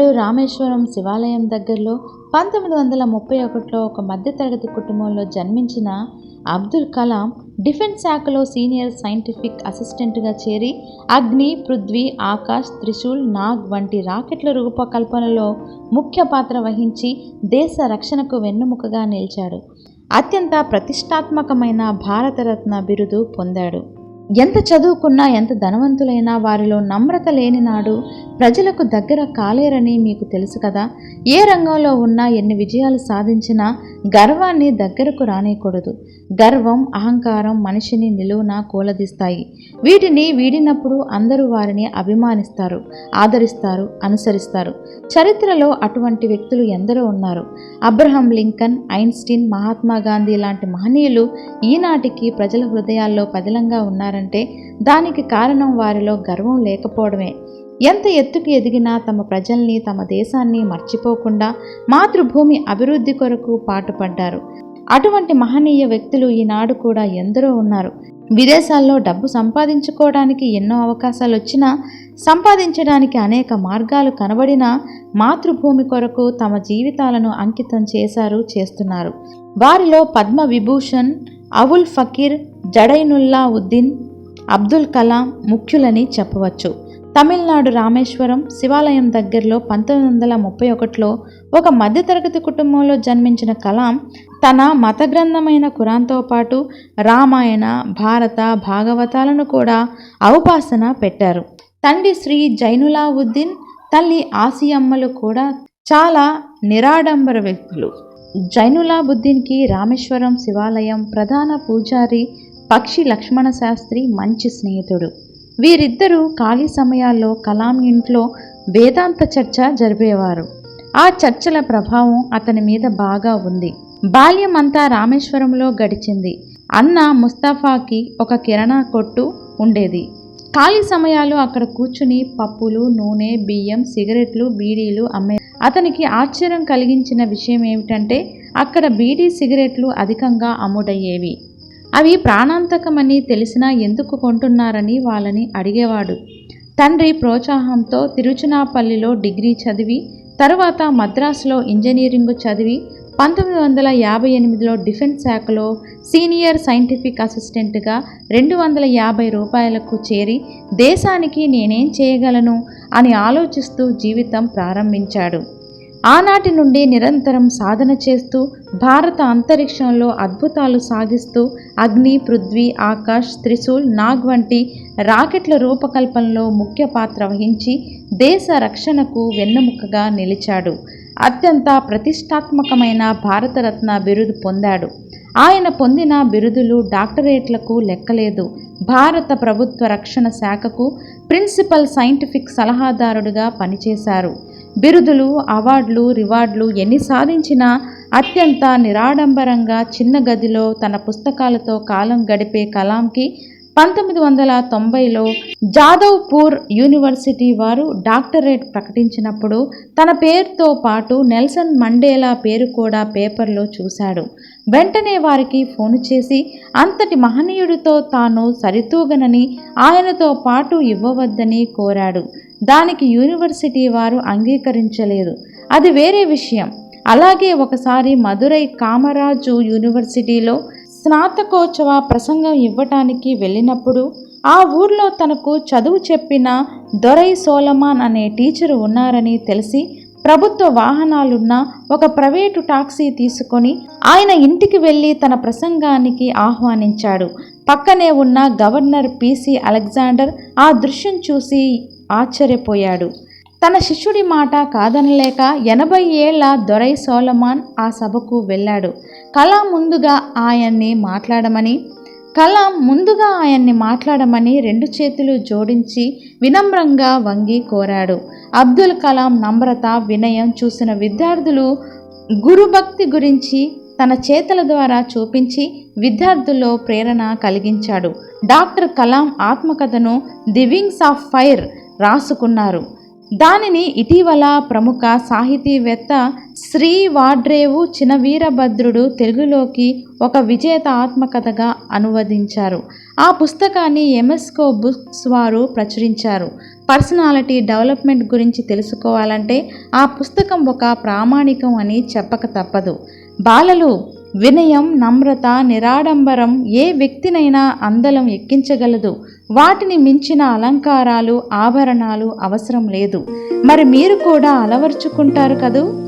రామేశ్వరం శివాలయం దగ్గరలో పంతొమ్మిది వందల ముప్పై ఒకటిలో ఒక మధ్యతరగతి కుటుంబంలో జన్మించిన అబ్దుల్ కలాం డిఫెన్స్ శాఖలో సీనియర్ సైంటిఫిక్ అసిస్టెంట్గా చేరి అగ్ని పృథ్వీ ఆకాష్ త్రిశూల్ నాగ్ వంటి రాకెట్ల రూపకల్పనలో ముఖ్య పాత్ర వహించి దేశ రక్షణకు వెన్నుముకగా నిలిచాడు. అత్యంత ప్రతిష్టాత్మకమైన భారతరత్న బిరుదు పొందాడు. ఎంత చదువుకున్నా ఎంత ధనవంతులైనా వారిలో నమ్రత లేని నాడు ప్రజలకు దగ్గర కాలేరని మీకు తెలుసు కదా. ఏ రంగంలో ఉన్నా ఎన్ని విజయాలు సాధించినా గర్వాన్ని దగ్గరకు రానేయకూడదు. గర్వం అహంకారం మనిషిని నిలువున కూలదీస్తాయి. వీటిని వీడినప్పుడు అందరూ వారిని అభిమానిస్తారు ఆదరిస్తారు అనుసరిస్తారు. చరిత్రలో అటువంటి వ్యక్తులు ఎందరో ఉన్నారు. Abraham Lincoln Einstein Mahatma Gandhi లాంటి మహనీయులు ఈనాటికి ప్రజల హృదయాల్లో పదిలంగా ఉన్నారంటే దానికి కారణం వారిలో గర్వం లేకపోవడమే. ఎంత ఎత్తుకు ఎదిగినా తమ ప్రజల్ని తమ దేశాన్ని మర్చిపోకుండా మాతృభూమి అభివృద్ధి కొరకు పాటుపడ్డారు. అటువంటి మహనీయ వ్యక్తులు ఈనాడు కూడా ఎందరో ఉన్నారు. విదేశాల్లో డబ్బు సంపాదించుకోవడానికి ఎన్నో అవకాశాలు వచ్చినా సంపాదించడానికి అనేక మార్గాలు కనబడినా మాతృభూమి కొరకు తమ జీవితాలను అంకితం చేశారు చేస్తున్నారు. వారిలో పద్మ విభూషణ్ అవుల్ ఫకీర్ జడైనుల్లా ఉద్దీన్ అబ్దుల్ కలాం ముఖ్యులని చెప్పవచ్చు. తమిళనాడు రామేశ్వరం శివాలయం దగ్గరలో పంతొమ్మిది వందల ముప్పై ఒకటిలో ఒక మధ్యతరగతి కుటుంబంలో జన్మించిన కలాం తన మత గ్రంథమైన ఖురాన్తో పాటు రామాయణ భారత భాగవతాలను కూడా ఔపాసన పెట్టారు. తండ్రి శ్రీ జైనులావుద్దీన్ తల్లి ఆసియమ్మలు కూడా చాలా నిరాడంబర వ్యక్తులు. జైనులాబుద్దీన్కి రామేశ్వరం శివాలయం ప్రధాన పూజారి పక్షి లక్ష్మణ శాస్త్రి మంచి స్నేహితుడు. వీరిద్దరూ ఖాళీ సమయాల్లో కలాం ఇంట్లో వేదాంత చర్చ జరిపేవారు. ఆ చర్చల ప్రభావం అతని మీద బాగా ఉంది. బాల్యం అంతా రామేశ్వరంలో గడిచింది. అన్న ముస్తాఫాకి ఒక కిరణా కొట్టు ఉండేది. ఖాళీ సమయాలు అక్కడ కూర్చుని పప్పులు నూనె బియ్యం సిగరెట్లు బీడీలు అమ్మే అతనికి ఆశ్చర్యం కలిగించిన విషయం ఏమిటంటే అక్కడ బీడీ సిగరెట్లు అధికంగా అమ్ముడయ్యేవి. అవి ప్రాణాంతకమని తెలిసినా ఎందుకు కొంటున్నారని వాళ్ళని అడిగేవాడు. తండ్రి ప్రోత్సాహంతో తిరుచునాపల్లిలో డిగ్రీ చదివి తరువాత మద్రాసులో ఇంజనీరింగ్ చదివి పంతొమ్మిది వందల యాభై ఎనిమిదిలో డిఫెన్స్ శాఖలో సీనియర్ సైంటిఫిక్ అసిస్టెంట్గా రెండు వందల యాభై రూపాయలకు చేరి దేశానికి నేనేం చేయగలను అని ఆలోచిస్తూ జీవితం ప్రారంభించాడు. ఆనాటి నుండి నిరంతరం సాధన చేస్తూ భారత అంతరిక్షంలో అద్భుతాలు సాగిస్తూ అగ్ని పృథ్వీ ఆకాష్ త్రిశూల్ నాగ్ వంటి రాకెట్ల రూపకల్పనలో ముఖ్య పాత్ర వహించి దేశ రక్షణకు వెన్నెముకగా నిలిచాడు. అత్యంత ప్రతిష్టాత్మకమైన భారతరత్న బిరుదు పొందాడు. ఆయన పొందిన బిరుదులు డాక్టరేట్లకు లెక్కలేదు. భారత ప్రభుత్వ రక్షణ శాఖకు ప్రిన్సిపల్ సైంటిఫిక్ సలహాదారుడిగా పనిచేశారు. బిరుదులు అవార్డులు రివార్డులు ఎన్ని సాధించినా అత్యంత నిరాడంబరంగా చిన్న గదిలో తన పుస్తకాలతో కాలం గడిపే కలాంకి పంతొమ్మిది వందల తొంభైలో జాదవ్పూర్ యూనివర్సిటీ వారు డాక్టరేట్ ప్రకటించినప్పుడు తన పేరుతో పాటు నెల్సన్ మండేలా పేరు కూడా పేపర్లో చూశాడు. వెంటనే వారికి ఫోను చేసి అంతటి మహనీయుడితో తాను సరితూగనని ఆయనతో పాటు ఇవ్వవద్దని కోరాడు. దానికి యూనివర్సిటీ వారు అంగీకరించలేదు. అది వేరే విషయం. అలాగే ఒకసారి మదురై కామరాజు యూనివర్సిటీలో స్నాతకోత్సవ ప్రసంగం ఇవ్వటానికి వెళ్ళినప్పుడు ఆ ఊర్లో తనకు చదువు చెప్పిన దొరై సోలమాన్ అనే టీచరు ఉన్నారని తెలిసి ప్రభుత్వ వాహనాలున్న ఒక ప్రైవేటు టాక్సీ తీసుకొని ఆయన ఇంటికి వెళ్ళి తన ప్రసంగానికి ఆహ్వానించాడు. పక్కనే ఉన్న గవర్నర్ పిసి అలెగ్జాండర్ ఆ దృశ్యం చూసి ఆశ్చర్యపోయాడు. తన శిష్యుడి మాట కాదనలేక ఎనభై ఏళ్ళ దొరై సోలమాన్ ఆ సభకు వెళ్ళాడు. కలాం ముందుగా ఆయన్ని మాట్లాడమని కలాం ముందుగా ఆయన్ని మాట్లాడమని రెండు చేతులు జోడించి వినమ్రంగా వంగి కోరాడు. అబ్దుల్ కలాం నమ్రత వినయం చూసిన విద్యార్థులు గురుభక్తి గురించి తన చేతల ద్వారా చూపించి విద్యార్థుల్లో ప్రేరణ కలిగించాడు. డాక్టర్ కలాం ఆత్మకథను ది వింగ్స్ ఆఫ్ ఫైర్ రాసుకున్నారు. దానిని ఇటీవల ప్రముఖ సాహితీవేత్త శ్రీ వాడ్రేవు చినవీరభద్రుడు తెలుగులోకి ఒక విజేత ఆత్మకథగా అనువదించారు. ఆ పుస్తకాన్ని ఎంఎస్కో బుక్స్ వారు ప్రచురించారు. పర్సనాలిటీ డెవలప్మెంట్ గురించి తెలుసుకోవాలంటే ఆ పుస్తకం ఒక ప్రామాణికం అని చెప్పక తప్పదు. బాలలు వినయం నమ్రత నిరాడంబరం ఏ వ్యక్తినైనా అందలం ఎక్కించగలదు. వాటిని మించిన అలంకారాలు ఆభరణాలు అవసరం లేదు. మరి మీరు కూడా అలవర్చుకుంటారు కదూ?